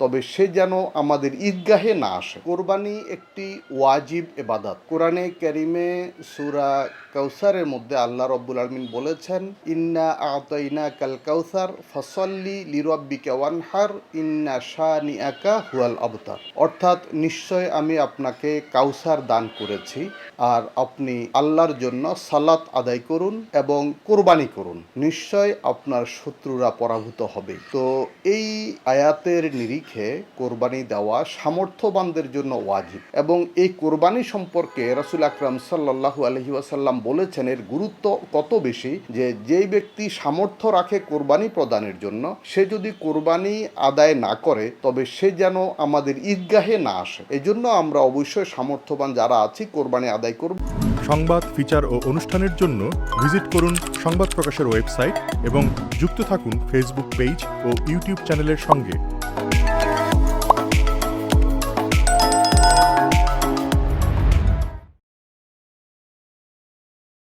তবে সে যেন আমাদের ঈদগাহে না আসে। কোরবানি একটি ওয়াজিব এবাদাত কোরআনে কারিমে সুরা কাউসারের মধ্যে আল্লাহ রব্বুল আলমিন বলেছেন, ইন্না আতইনা কাল কাউসার, ফসল্লি লিরব্বিকা ওয়ানহার, ইন্না শানি একা হুয়াল আবতার। অর্থাৎ নিশ্চয় আমি আপনাকে কাউসার দান করেছি, আর আপনি আল্লাহর জন্য সালাত আদায় করুন এবং কোরবানি করুন। নিশ্চয় আপনার শত্রুরা পরাভূত হবে। তো এই আয়াতের নিরিখে কোরবানি দেওয়া সামর্থ্যবানদের জন্য ওয়াজিব এবং এই কোরবানি সম্পর্কে রাসুল আকরাম সাল্লাহু আলহি ওয়াসাল্লাম বলেছেন, এর গুরুত্ব কত বেশি? যে যেই ব্যক্তি সামর্থ্য রাখে কোরবানি প্রদানের জন্য, সে যদি কোরবানি আদায় না করে, তবে সে যেন আমাদের ঈদগাহে না আসে। এজন্য আমরা অবশ্যই সামর্থ্যবান যারা আছি, কোরবানি আদায় করব। সংবাদ, ফিচার ও অনুষ্ঠানের জন্য ভিজিট করুন সংবাদ প্রকাশের ওয়েবসাইট এবং যুক্ত থাকুন ফেসবুক পেজ ও ইউটিউব চ্যানেলের সঙ্গে।